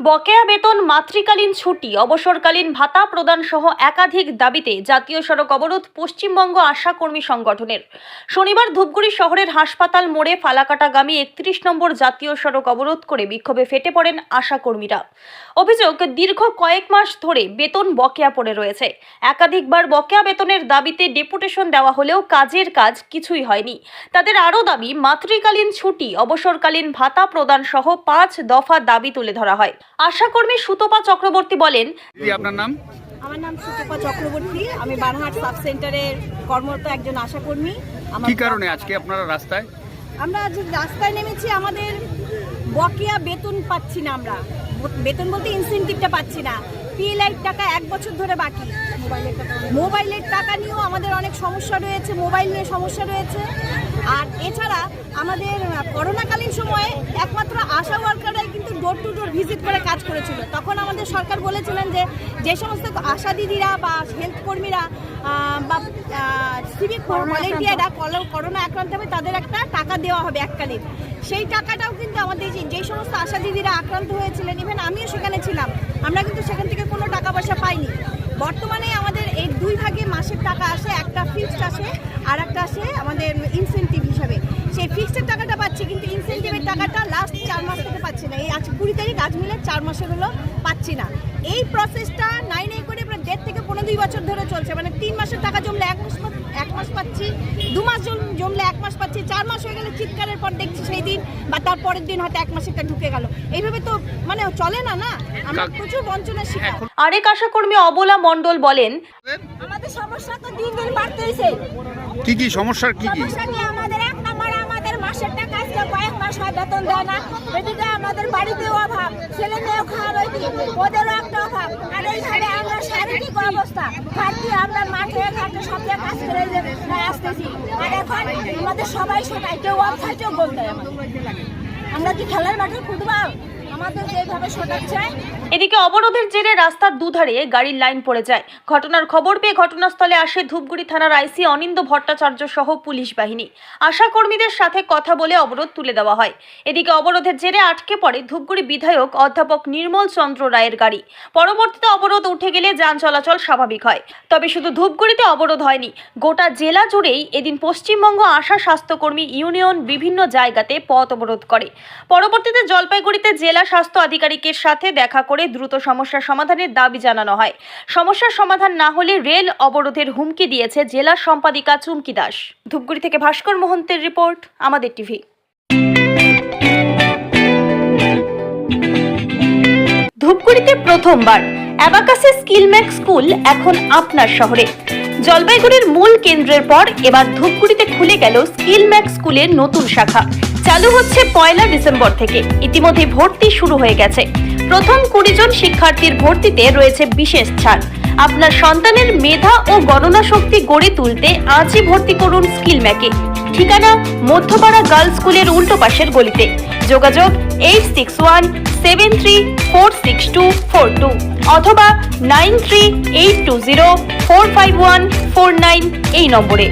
বকেয়া বেতন মাতৃকালীন ছুটি, অবসরকালীন ভাতা প্রদান সহ একাধিক দাবিতে জাতীয় সড়ক অবরোধ পশ্চিমবঙ্গ আশা কর্মী সংগঠনের। শনিবার ধূপগুড়ি শহরের হাসপাতাল মোড়ে ফালাকাটাগামী একত্রিশ নম্বর জাতীয় সড়ক অবরোধ করে বিক্ষোভে ফেটে পড়েন আশা কর্মীরা। অভিযোগ, দীর্ঘ কয়েক মাস ধরে বেতন বকেয়া পড়ে রয়েছে। একাধিকবার বকেয়া বেতনের দাবিতে ডেপুটেশন দেওয়া হলেও কাজের কাজ কিছুই হয়নি। তাদের আরও দাবি, মাতৃকালীন ছুটি, অবসরকালীন ভাতা প্রদান সহ পাঁচ দফা দাবি তুলে ধরা হয়। আশাকর্মী সুতপা চক্রবর্তী বলেন আপনার নাম? আমার নাম সুতপা চক্রবর্তী। আমি বারহাট সাব সেন্টারের কর্মরত একজন আশাকর্মী। আমার কি কারণে আজকে আপনারা রাস্তায়? আমরা আজ রাস্তায় নেমেছি আমাদের বকেয়া বেতন পাচ্ছি না আমরা। বেতন বলতে ইনসেন্টিভটা পাচ্ছি না। পিএলআই টাকা এক বছর ধরে বাকি। মোবাইলের টাকা নিয়েও আমাদের অনেক সমস্যা রয়েছে মোবাইল নিয়ে সমস্যা রয়েছে। আর এছাড়া আমাদের করোনাকালীন সময়ে একমাত্র আশা ওয়ার্কাররাই কিন্তু ডোর টু ডোর ভিজিট করে কাজ করেছিল। তখন আমাদের সরকার বলেছিলেন যে যে সমস্ত আশা দিদিরা বা হেলথ কর্মীরা বা সিভিক ভলেন্টিয়াররা করোনা আক্রান্ত। হবে তাদের একটা টাকা দেওয়া হবে এককালীন। সেই টাকাটাও কিন্তু আমাদের যে- যে সমস্ত আশা দিদিরা আক্রান্ত হয়েছিলেন ইভেন আমিও সেখানে ছিলাম। আমরা কিন্তু সেখান থেকে কোনো টাকা পয়সা পাইনি বর্তমানে আমাদের এই দুই ভাগে মাসের টাকা আসে একটা ফিক্সড আসে আর একটা আসে আমাদের ইনসেন্টিভ হিসাবে। সেই ফিক্সডের টাকাটা পাচ্ছি কিন্তু ইনসেন্টিভের টাকাটা লাস্ট চার মাস থেকে পাচ্ছি না। এই আজ কুড়ি তারিখ আজ মিলে চার মাসের হলো পাচ্ছি না। এই প্রসেসটা নাই নাই করে প্রায় দেড় থেকে পনেরো দুই বছর ধরে চলছে। মানে তিন মাসের টাকা জমলে এক মাস এক মাস পাচ্ছি দু মাস জম- জমলে এক মাস পাচ্ছি চার মাস হয়ে গেলে চিৎকারের পর দেখছি সেই দিন বা তার পরের দিন হয়তো এক মাসেরটা ঢুকে গেল। এইভাবে তো মানে চলে না না? আমরা প্রচুর বঞ্চনার শিকার। আরেক আশাকর্মী অবলা মণ্ডল বলেন আমাদের সমস্যা তো দিন দিন বাড়তেইছে কি কি সমস্যার কি কি? আমাদের এক নম্বরে আমাদের মাসের টাকা আজকে কয়েক মাস হয় বেতন দেয় না। এদিকে আমাদের বাড়িতেও অভাব ছেলে মেয়েও খাওয়া রয়েছে ওদেরও একটা অভাব। আর এইখানে আমরা শারীরিক অবস্থা। খাচ্ছি আমরা মাঠে ঘাটে সব জায়গায় কাজ করে আসতেছি। আর এখন আমাদের সবাই সবাই কেউ অফ কেউ গোল আমরা কি খেলার মাঠে ফুটবল? আমাদের যেভাবে শোটাচ্ছে এদিকে অবরোধের জেরে রাস্তার দুধারে গাড়ির লাইন পড়ে যায়। ঘটনার খবর পেয়ে ঘটনাস্থলে আসে ধূপগুড়ি থানার আইসি অনিন্দ ভট্টাচার্য সহ পুলিশ বাহিনী। আশাকর্মীদের সাথে কথা বলে অবরোধ তুলে দেওয়া হয়। এদিকে অবরোধের জেরে আটকে পড়ে ধূপগুড়ি বিধায়ক অধ্যাপক নির্মল চন্দ্র রায়ের গাড়ি। পরবর্তীতে অবরোধ উঠে গেলে যান চলাচল স্বাভাবিক হয়। তবে শুধু ধূপগুড়িতে অবরোধ হয়নি, গোটা জেলা জুড়েই এদিন পশ্চিমবঙ্গ আশা স্বাস্থ্যকর্মী ইউনিয়ন বিভিন্ন জায়গাতে পথ অবরোধ করে। পরবর্তীতে জলপাইগুড়িতে জেলা স্বাস্থ্য আধিকারিকের সাথে দেখা করে দ্রুত সমস্যার সমাধানের দাবি জানানো হয়। সমস্যার সমাধান না হলে রেল অবরোধের হুমকি দিয়েছে জেলা সম্পাদিকা চুমকি দাস। ধূপগুড়ি থেকে ভাস্কর মোহন্তের রিপোর্ট, আমাদের টিভি। ধূপগুড়িতে প্রথমবার অ্যাবাকাসের স্কিলম্যাক স্কুল এখন আপনার শহরে। জলপাইগুড়ির মূল কেন্দ্রের পর এবার ধূপগুড়িতে খুলে গেল স্কিলম্যাক স্কুলের নতুন শাখা। চালু হচ্ছে পয়লা ডিসেম্বর থেকে। ইতিমধ্যে ভর্তি শুরু হয়ে গেছে। প্রথম কুড়ি জন শিক্ষার্থীর ভর্তিতে রয়েছে বিশেষ ছাড়। আপনার সন্তানের মেধা ও গণনা শক্তি গড়ে তুলতে আজই ভর্তি করুন স্কিল ম্যাকে। ঠিকানা মধ্যপাড়া গার্লস স্কুলের উল্টো পাশের গলিতে। যোগাযোগ eight six one seven three four six two four two অথবা nine three eight two zero four five one four nine এই নম্বরে।